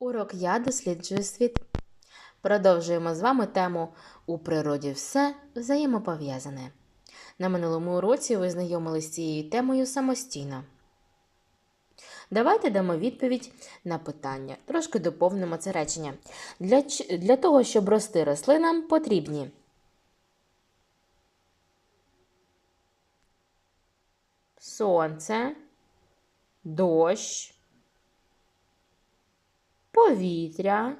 Урок Я досліджую світ. Продовжуємо з вами тему У природі все взаємопов'язане. На минулому уроці ви знайомились з цією темою самостійно. Давайте дамо відповідь на питання. Трошки доповнимо це речення. Для, для того, щоб рости рослинам, потрібні сонце, дощ, повітря,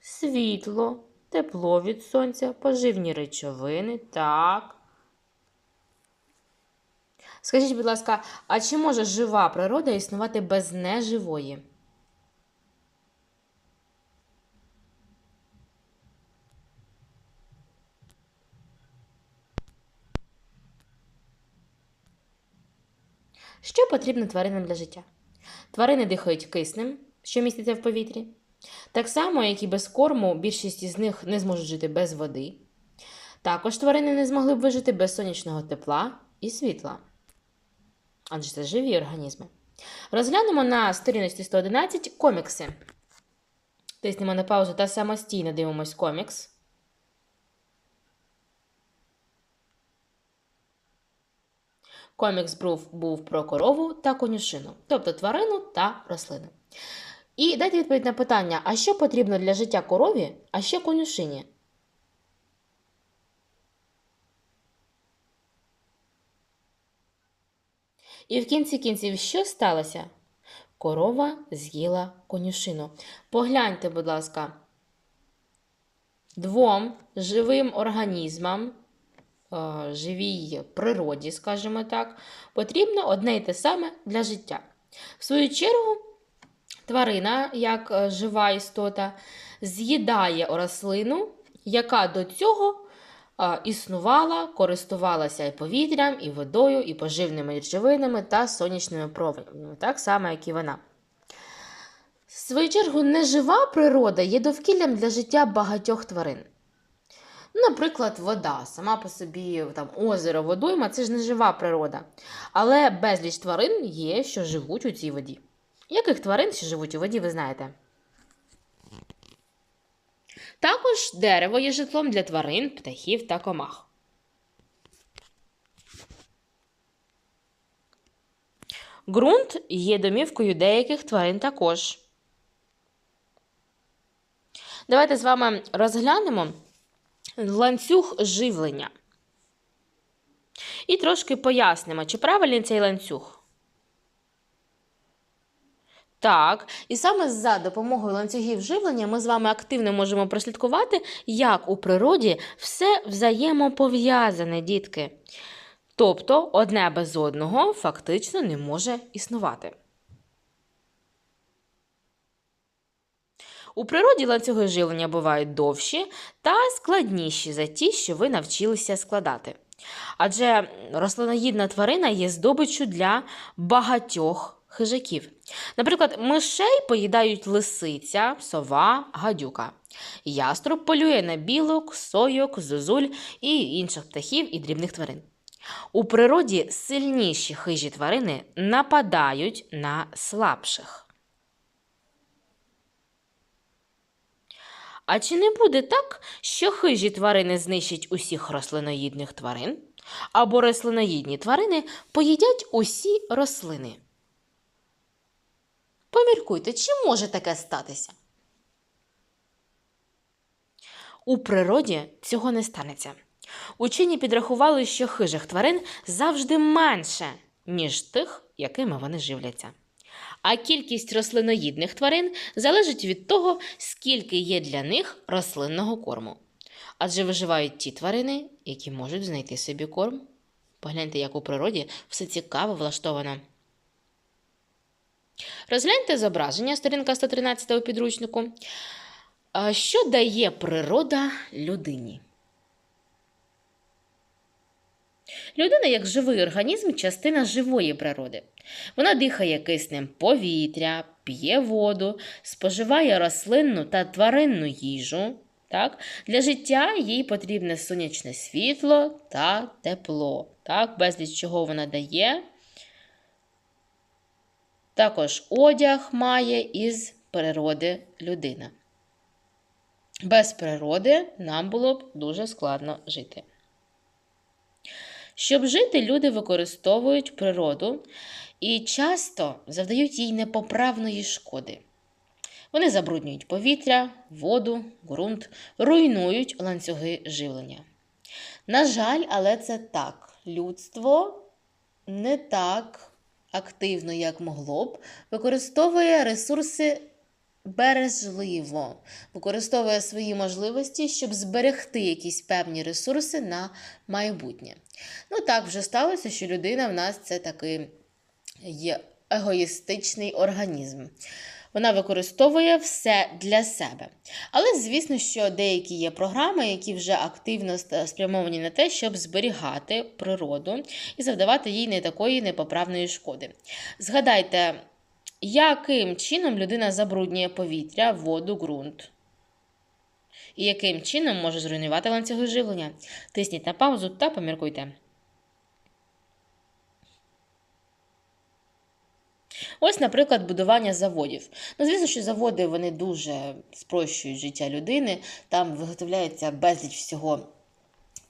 світло, тепло від сонця, поживні речовини. Так. Скажіть, будь ласка, а чи може жива природа існувати без неживої? Що потрібно тваринам для життя? Тварини дихають киснем, що міститься в повітрі. Так само, як і без корму, більшість із них не зможуть жити без води. Також тварини не змогли б вижити без сонячного тепла і світла. Адже це живі організми. Розглянемо на сторіночці 111 комікси. Тиснемо на паузу та самостійно дивимось комікс. Комікс був, про корову та конюшину, тобто тварину та рослину. І дайте відповідь на питання: а що потрібно для життя корові, а що конюшині? І в кінці кінців що сталося? Корова з'їла конюшину. Погляньте, будь ласка, двом живим організмам, е, живій природі, скажімо так, потрібно одне й те саме для життя. В свою чергу, тварина, як е, жива істота, з'їдає рослину, яка до цього існувала, користувалася і повітрям, і водою, і поживними речовинами та сонячними променями, так само, як і вона. В свою чергу, нежива природа є довкіллям для життя багатьох тварин. Наприклад, вода, сама по собі там, озеро, водойма це ж не жива природа. Але безліч тварин є, що живуть у цій воді. Яких тварин що живуть у воді, ви знаєте? Також дерево є житлом для тварин, птахів та комах. Ґрунт є домівкою деяких тварин також. Давайте з вами розглянемо ланцюг живлення. І трошки пояснимо, чи правильний цей ланцюг. Так, і саме за допомогою ланцюгів живлення ми з вами активно можемо прослідкувати, як у природі все взаємопов'язане, дітки. Тобто одне без одного фактично не може існувати. У природі ланцюги живлення бувають довші та складніші за ті, що ви навчилися складати. Адже рослиноїдна тварина є здобиччю для багатьох хижаків. Наприклад, мишей поїдають лисиця, сова, гадюка. Яструб полює на білок, сойок, зозуль і інших птахів і дрібних тварин. У природі сильніші хижі тварини нападають на слабших. А чи не буде так, що хижі тварини знищать усіх рослиноїдних тварин, або рослиноїдні тварини поїдять усі рослини? Поміркуйте, чи може таке статися? У природі цього не станеться. Учені підрахували, що хижих тварин завжди менше, ніж тих, якими вони живляться. А кількість рослиноїдних тварин залежить від того, скільки є для них рослинного корму. Адже виживають ті тварини, які можуть знайти собі корм. Погляньте, як у природі все цікаво влаштовано. Розгляньте зображення, сторінка 113 у підручнику. Що дає природа людині? Людина, як живий організм, частина живої природи. Вона дихає киснем повітря, п'є воду, споживає рослинну та тваринну їжу. Так? Для життя їй потрібне сонячне світло та тепло. Так? Безліч чого вона дає. Також одяг має із природи людина. Без природи нам було б дуже складно жити. Щоб жити, люди використовують природу і часто завдають їй непоправної шкоди. Вони забруднюють повітря, воду, ґрунт, руйнують ланцюги живлення. На жаль, але це так. Людство не так активно, як могло б, використовує ресурси бережливо, використовує свої можливості, щоб зберегти якісь певні ресурси на майбутнє. Ну так вже сталося, що людина в нас це такий є егоїстичний організм. Вона використовує все для себе. Але, звісно, що деякі є програми, які вже активно спрямовані на те, щоб зберігати природу і завдавати їй не такої непоправної шкоди. Згадайте, яким чином людина забруднює повітря, воду, ґрунт. І яким чином може зруйнувати ланцюги живлення. Тисніть на паузу та поміркуйте. Ось, наприклад, будування заводів. Ну, звісно, що заводи вони дуже спрощують життя людини, там виготовляється безліч всього.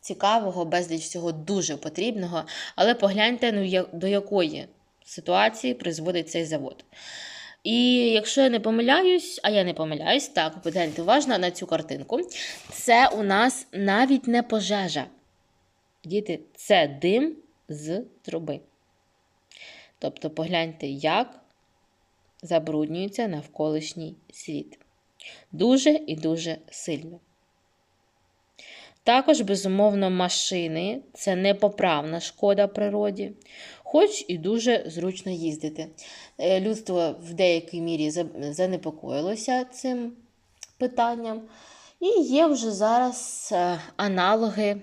Цікавого, безліч всього дуже потрібного, але погляньте, ну, до якої ситуації призводить цей завод. І якщо я не помиляюсь, а я не помиляюсь, так, погляньте уважно на цю картинку. Це у нас навіть не пожежа. Діти, це дим з труби. Тобто погляньте, як забруднюється навколишній світ. Дуже і дуже сильно. Також, безумовно, машини це непоправна шкода природі, хоч і дуже зручно їздити. Е, людство в деякій мірі занепокоїлося цим питанням, і є вже зараз е, аналоги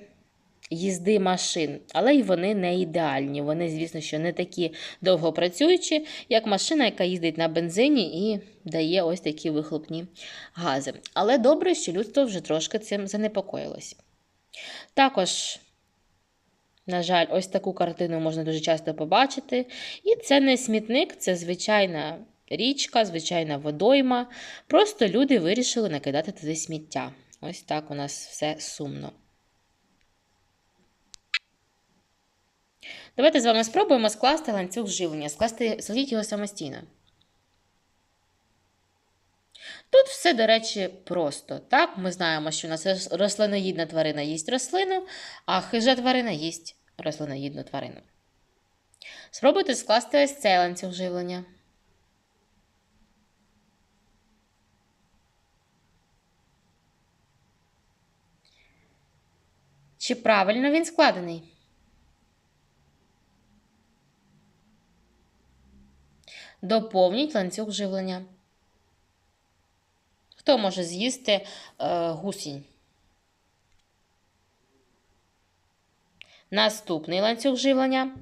їзди машин, але й вони не ідеальні. Вони, звісно, що не такі довгопрацюючі, як машина, яка їздить на бензині і дає ось такі вихлопні гази. Але добре, що людство вже трошки цим занепокоїлось. Також. На жаль, ось таку картину можна дуже часто побачити. І це не смітник, це звичайна річка, звичайна водойма. Просто люди вирішили накидати туди сміття. Ось так у нас все сумно. Давайте з вами спробуємо скласти ланцюг живлення, скласти, складіть його самостійно. Тут все, до речі, просто. Так, Ми знаємо, що у нас рослиноїдна тварина їсть рослину, а хижа тварина їсть рослиноїдну тварину. Спробуйте скласти ось цей ланцюг живлення. Чи правильно він складений? Доповніть ланцюг живлення. Хто може з'їсти е, гусінь? Наступний ланцюг живлення.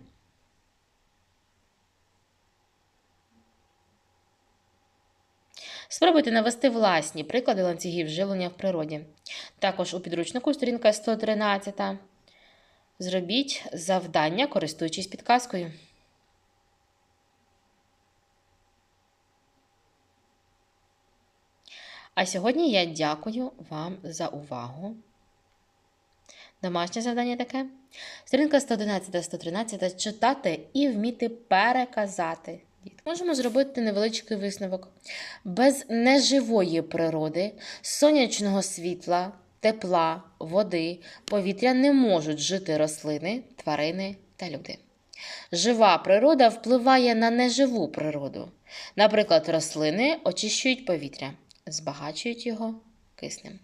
Спробуйте навести власні приклади ланцюгів живлення в природі. Також у підручнику сторінка 113. Зробіть завдання, користуючись підказкою. А сьогодні я дякую вам за увагу. Домашнє завдання таке. Сторінка 111-113 читати і вміти переказати. Можемо зробити невеличкий висновок. Без неживої природи, сонячного світла, тепла, води, повітря не можуть жити рослини, тварини та люди. Жива природа впливає на неживу природу. Наприклад, рослини очищують повітря збагачують його киснем.